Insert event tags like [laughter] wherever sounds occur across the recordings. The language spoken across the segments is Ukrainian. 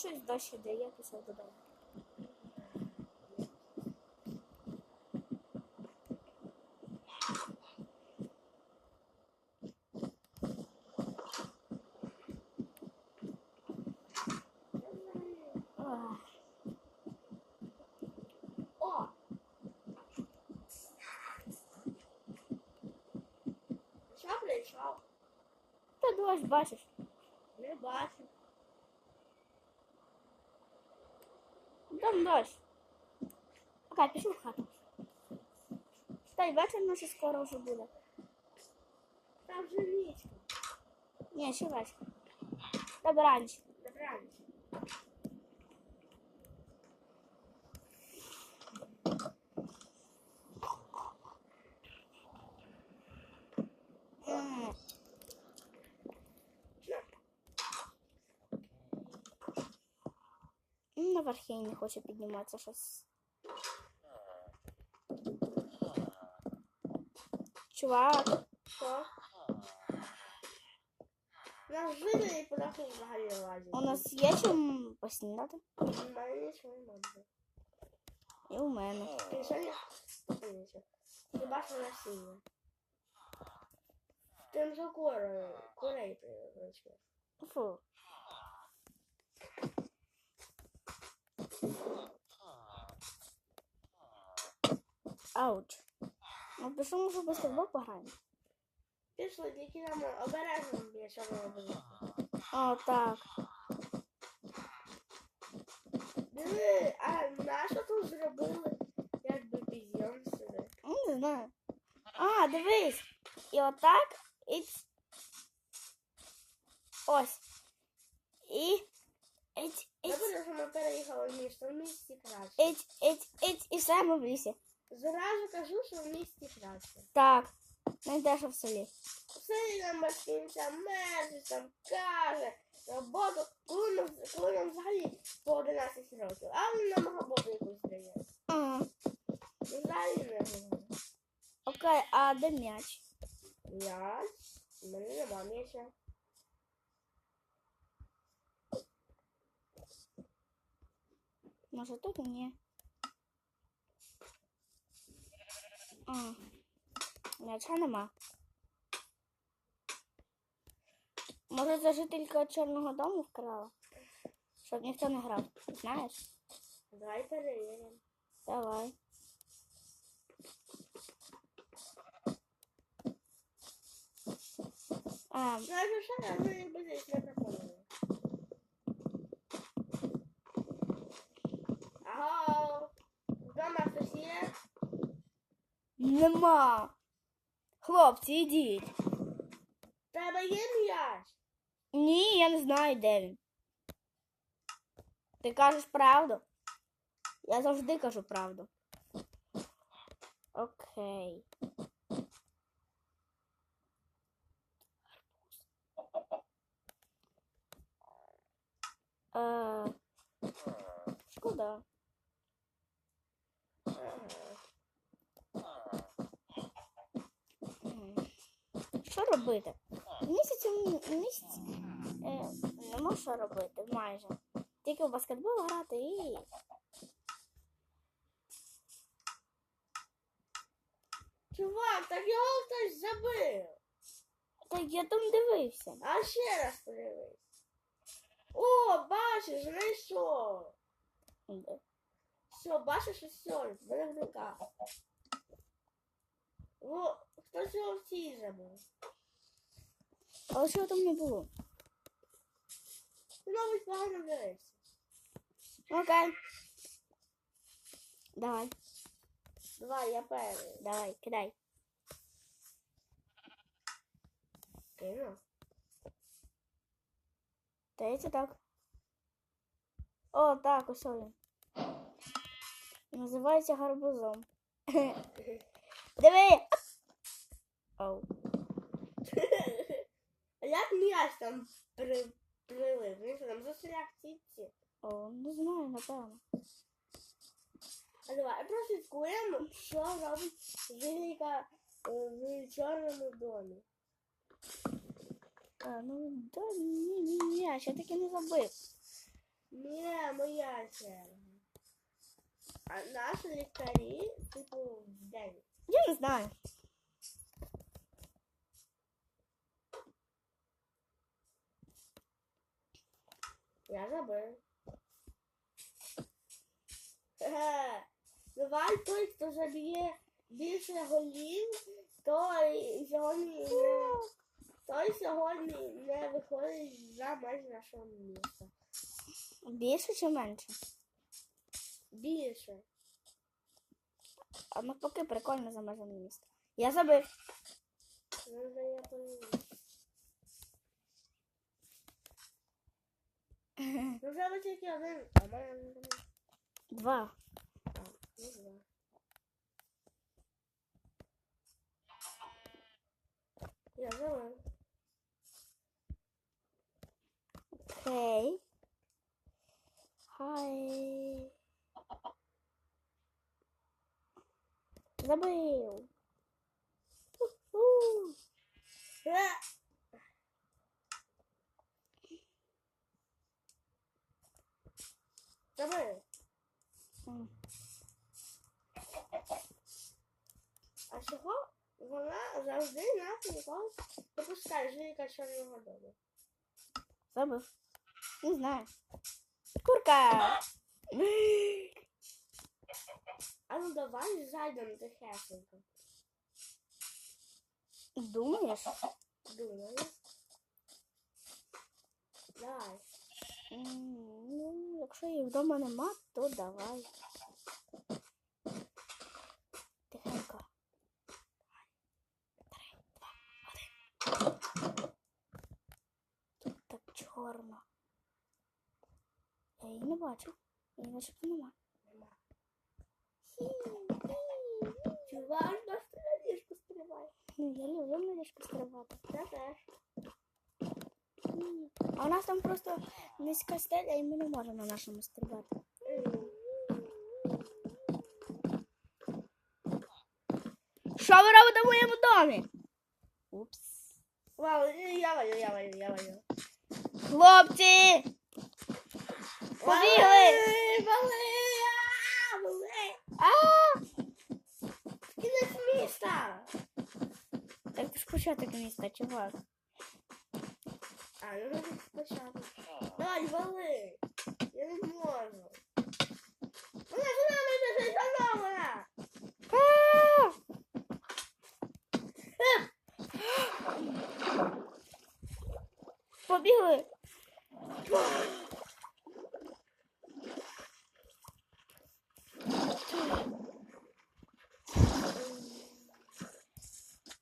щось дощ іде, я пішов додому. Ах. О! Що прийшов? Та дощ, бачиш. Не бачу. Там дощ. Окей, пішли в хату. Та й вечір наше скоро вже буде. Там вже нічка. Ні, ще вечір. Добраніч. Я й не хочу підніматися щось. Чувак, Що? На жителі подаху взагалі лазить. у нас є чим поснідати? У мене нічого немає. І у мене. Ти що не нічого? Хіба що насіння? Тим же курей, курей приручив. Фу. Ауч. Ну, пішов, може, баскетбол пограємо. Пішли, тільки нам обережно більше робити. О, так. Диви, а на що тут зробили? Якби підйом сюди. Ну, Не знаю. А, дивись. І отак. І... ц- Ось. І... Іть, іть, Добре, що ми переїхали в місто, в місті краще. іть, іть, іть, і все ми в лісі. Зразу кажу, що в місті краще. Так. Не те, що в селі. Все нам батьківця мерзить, там каже, роботу, коли нам, коли нам взагалі по 11 років, а він нам роботу якусь дає. Ага. Взагалі не говорю. Окей, а де м'яч? Я, в мене нема м'яча. Може тут ні. А. М'яча нема. Може це жителька Чорного дому вкрала? Щоб ніхто не грав. Знаєш? Давай перевіримо. Давай. А, Ну, я вже якби десь не пропоную. Аго, вдома хтось є? Нема. Хлопці, ідіть. Тебе є м'яч? Ні, я не знаю, де він. Ти кажеш правду? Я завжди кажу правду. Окей. Е, Що робити? Місяць у місяць е, нема що робити майже. Тільки в баскетбол грати і. Чувак, так його хтось забив. Так я там дивився. А ще раз подивись. О, бачиш, знайшов. Де? Все, бачиш, все, руках. О, хтось його в цій забив. Але чого там не було? Ти, мабуть, погано дивився. Окей. Давай, Давай, я перший. давай, кидай. Кину. Здається так. О, так, ось він. Називається гарбузом. [laughs] Диви! Оу. [laughs] Як м'яч там при, прилив? Він що там застряг сітці? О, не знаю, напевно. А давай прослідкуємо, що робить жителька е, в чорному домі. А, ну, да, ні, ні, ні, ще таки не забив. Ні, моя черга. А наші лікарі, типу, в день. Я не знаю. Я. Хе-хе. Давай той, хто заб'є більше голів, той сьогодні не, той сьогодні не виходить за межі нашого міста. Більше чи менше? Більше. А навпаки, прикольно за межами міста. Я забив. Ну, я повинен. Ну, ви тільки один, а в мене. Два. А, ну, два. Я забив. Окей. Хай. Забив. У-ху. Е! Забив. М. А чого вона завжди нас ніколи не жінка чорного дому? Забив. Не знаю. Курка. А ну давай зайдемо тихесенько. Думаєш? Думаю. Давай. Ну, якщо їх вдома нема, то давай. Тихенько. Три, два, один. Тут так чорно. Я її не бачу. Її начебто нема. Нема. Чувак, на ліжку стрибай. Ну, я люблю на ліжку стрибати. Я теж. А у нас там просто низька стеля, і ми не можемо на нашому стрибати. Що ви робите в моєму домі? Упс. Вау, я валю, я валю, я валю. Хлопці! Побігли! Кінець міста. Так ти ж початок міста, чувак. А, ну спочатку. Давай, вали. Я не можу. Вона за нами біжить, за нами вона. Побігли!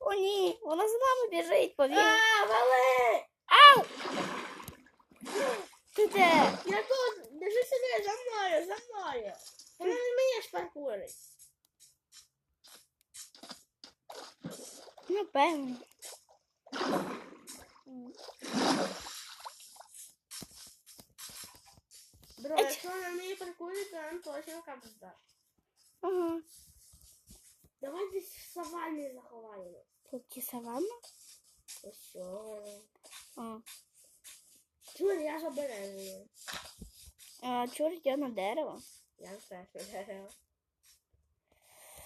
О, ні, вона за нами біжить, побігли. А, вали. Ау! Ти де? Я тут, держи сюди, за мною, за мною. Вона не вміє паркурить. Напевно. Бро, Еч. якщо вона вміє нам точно капзда. Ага. Давай десь в саванні заховаємо. Ті саванна? Ось. А. Чур, я забережу. А, чур я на дерево. Я все забережу.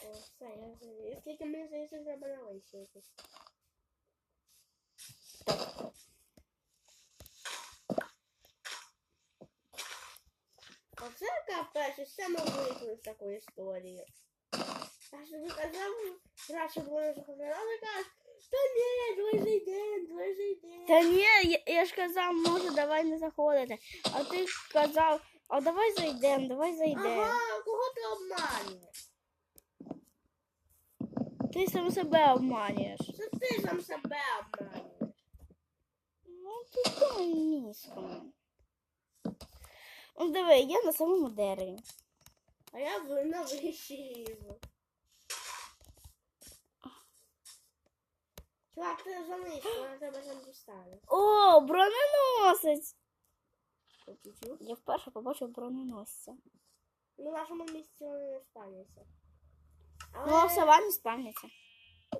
О, все, я забережу. Скільки мені здається, якось. Оце капець, і все ми вийшли з такої історії. Я ж тобі казав, краще було не заходити, але кажеш, та ні, давай зайдемо, давай зайдемо. Та ні, я, я ж казав, може, давай не заходити. А ти казав, а давай зайдемо, давай зайдемо. Ага, кого ти обманюєш? Ти сам себе обманюєш. Це ти сам себе обманюєш. Ну, ти там міском. Ну, диви, я на самому дереві. А я на вишиву. Чувак, ти замись, вона тебе там дістане. О, броненосець! Я вперше побачив броненосця. Ну, в нашому місці вони не станеться. Ну, а в Але, саванні спавняться.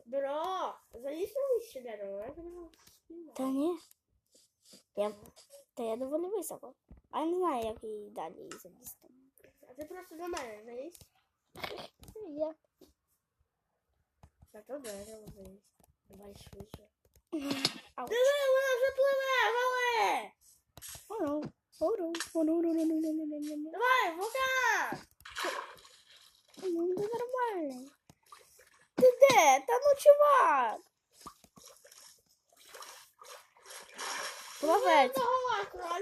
бро, залізь на вище дерево, я тебе Та ні. Я Та я доволі високо. А я не знаю, як її далі залізти. А ти просто до мене залізь. Як? Зато дерево залізь. Давай швидше. Диви, вона вже пливе, вали! Давай, вулкан! Ну, це нормально. Ти де? Та ну чувак! Плавець. Давай,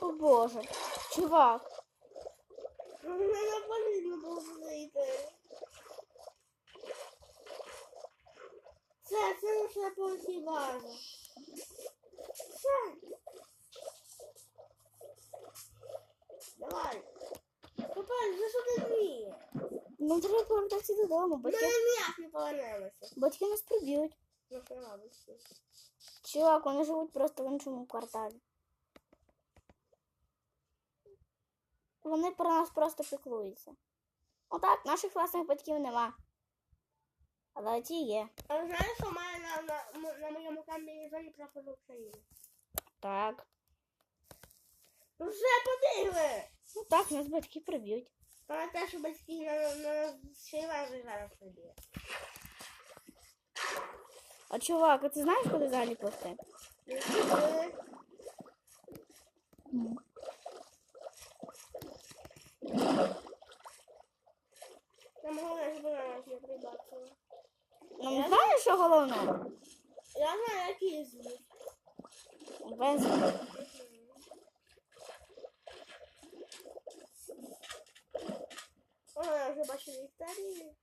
о боже, чувак. Я полину должен зайти. Це, це лише потім важно. Нам треба повертатися додому. Ми Батьки, ніяк не повернемося. батьки нас приб'ють. Ну? Чувак, вони живуть просто в іншому кварталі. Вони про нас просто піклуються. Отак, наших власних батьків нема. Але ті є. А ви знаєш, що мене на, на, на моєму комбінезоні прапор України? Так. Ну вже побігли! Ну так, нас батьки приб'ють. Пам'ятаєш, що батьки на, на зараз приб'є. А чувак, а ти знаєш, куди взагалі пливти? Нам головне, щоб вона нас не прибачила. Ну, знаєш, що головне? Я знаю, який звук. Без... О, я вже бачу Вікторію.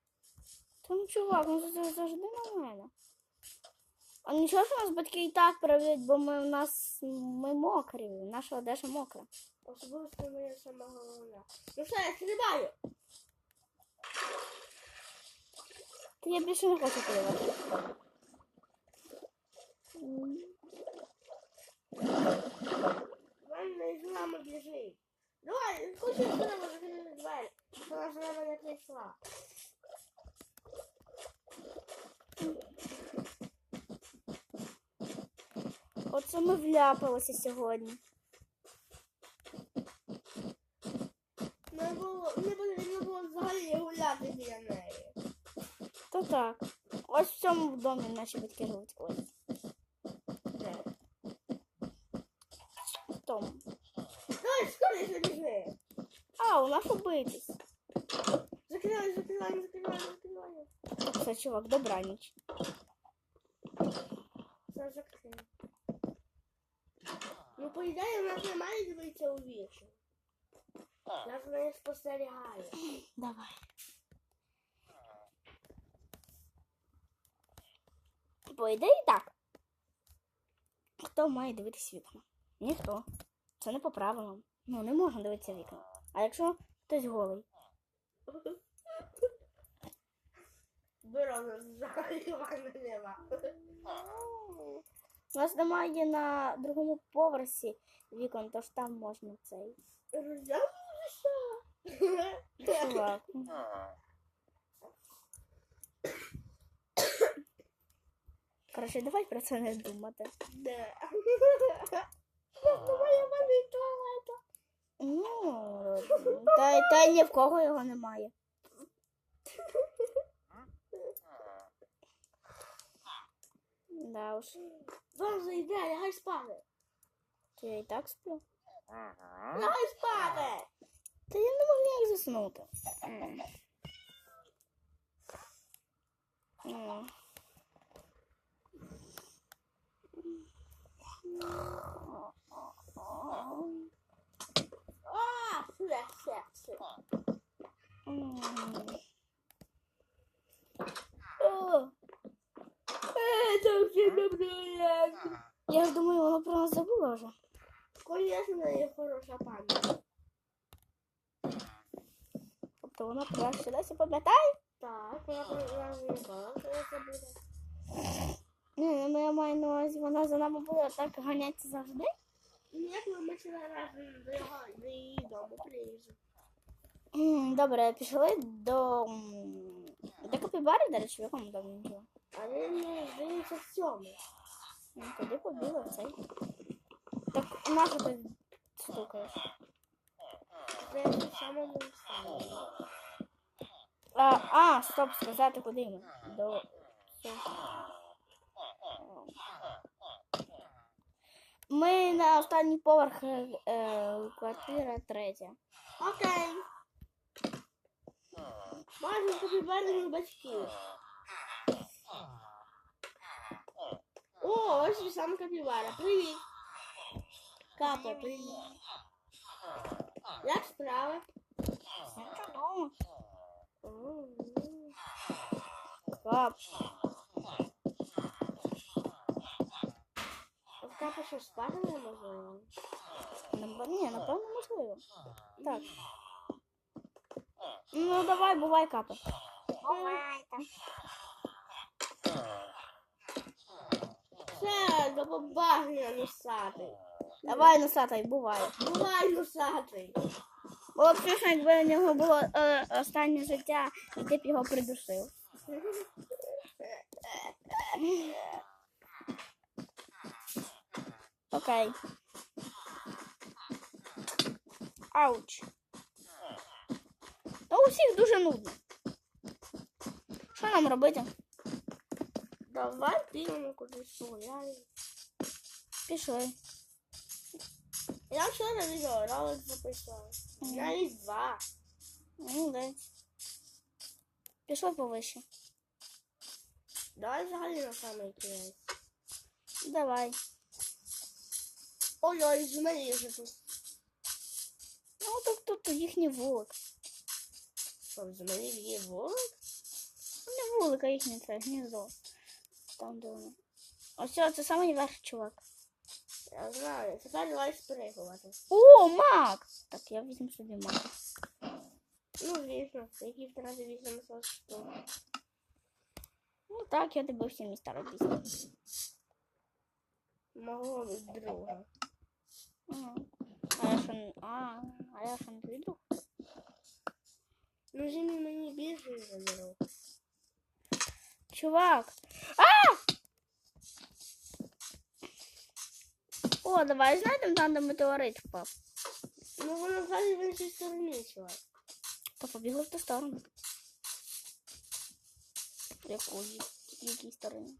Та ну, чувак, ну це завжди нормально. А нічого, що нас батьки і так приб'ють, бо ми у нас ми мокрі, наша одежа мокра. Особливо це моя сама головна. Ну все, я стрибаю. Та я більше не хочу. Вона не з нами біжить. Давай, хочу стрибати, закрити двері. Вона ж на мене прийшла. Оце ми вляпалися сьогодні. Не було, не потрібно було взагалі гуляти біля неї. То так. Ось в цьому домі наші батьки живуть. Ось. Де? В тому. Давай, скоріше біжи. А, у нас убитись. Закривай, закривай, закривай, закривай. Все, чувак, добраніч. Все закрив. Ну, по ідеї, в нас немає дивитися у вічі. Нас не спостерігає. Давай. По ідеї так. Хто має дивитись вікна? Ніхто. Це не по правилам. Ну, не можна дивитися вікна. А якщо хтось голий? [laughs] Взагалі мене нема. У нас немає на другому поверсі вікон, тож там можна цей. Роздягнутися. Коротше, давай про це не думати. Де? Моя мамі туалета. Ну, та, та й ні в кого його немає. Dá os. Vamos aí, velho, a espada! Tem aí, táxi, pô. A espada! Tem ainda uma linha isso não, tá? Hum. Hum. Ah, flash, flash. Hum. Добре. Я ж думаю, воно про нас забуло вже. Конечно, неї хороша пам'ять. Тобто воно про нас ще досі пам'ятає? Так, вона вона не бачила, що це буде. Ні, ну я маю на увазі, вона за нами буде так ганятися завжди. Як ми вчора разом до його до її дому приїжджу. Добре, пішли до. До капібари, до речі, в якому домі він живе? А він здається в цьому. Ну, Туди побігли цей. Так нащо ти стукаєш? Здається, в самому самому. А, а, стоп, сказати куди ми? До. Ми на останній поверх е, е, квартира третя. Окей. Бачу капібарних батьків. О, ось і сам капібара. Привіт. Капа, привіт. Як справи? Кап. От Капа що спати не можливо? Ні, напевно, можливо. Так. Ну, давай, бувай, капа. Бувай там. Все, до побачення, носатий. Давай, носатай, бувай. Бувай, носатий. Було б смішно, якби у нього було е, останнє життя, і ти б його придушив. Окей. Ауч. Та у всіх дуже нудно. Що нам робити? Давай підемо кудись погуляємо. Пішли. Я вчора відео ролик записав. Мгм. Навіть два. Молодець. Пішли повище. Давай взагалі на самий кінець. Давай. Ой-ой, з мене вже тут. Ну, так тут їхній вулик. Що, з мене є вулик? Не вулик, а їхнє це гніздо. Там де вони. Ось це, самий верх, чувак. Я знаю. Тепер давай спригувати. О, мак! Так, я візьму собі мак. Ну, звісно, які втрати візьмемо штук. Ну так, я дивився мій старий пісню. Мого друга. Ага. А я що не... А, а я що не друг? Жимі мені більше заберу. Чувак! А! О, давай знайдемо там, де метеорит впав. Ну, воно взагалі в іншій стороні, чувак. То побігли в ту сторону. Якої? Якій стороні?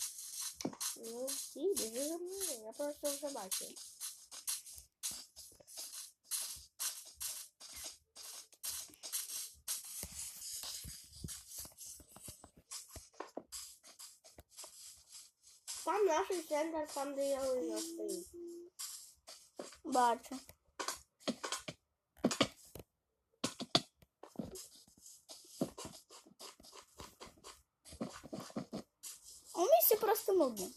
Ну, всі, біжи за мною. Я просто вже бачив. Там наш центр, там, де я лежу, стоїть. Бачу. У місті просто нудно.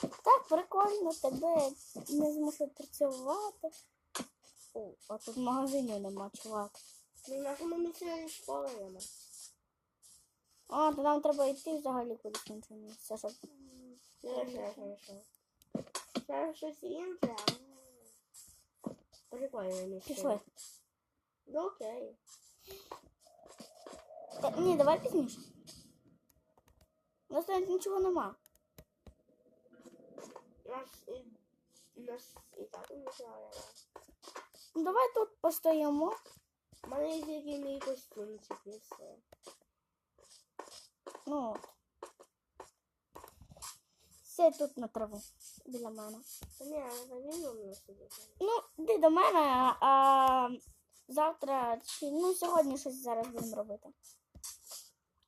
Так, прикольно, тебе не змушують працювати. О, а тут магазинів нема, чувак. Ну, в нашому місці школи нема. А, то нам треба йти взагалі кудись в інше місце, щоб. Я ще знайшов. Це щось інше. а. Прикольне місце. Пішли. Ну, окей. Та, ні, давай пізніше. У нас навіть нічого нема. Нас і, нас і так нічого нема. Ну, давай тут постоїмо. У мене є тільки мій костюмчик і все. Ну. от. Сядь тут на траву біля мене. Ні. Ну, йди до мене, а завтра чи ну сьогодні щось зараз будемо робити.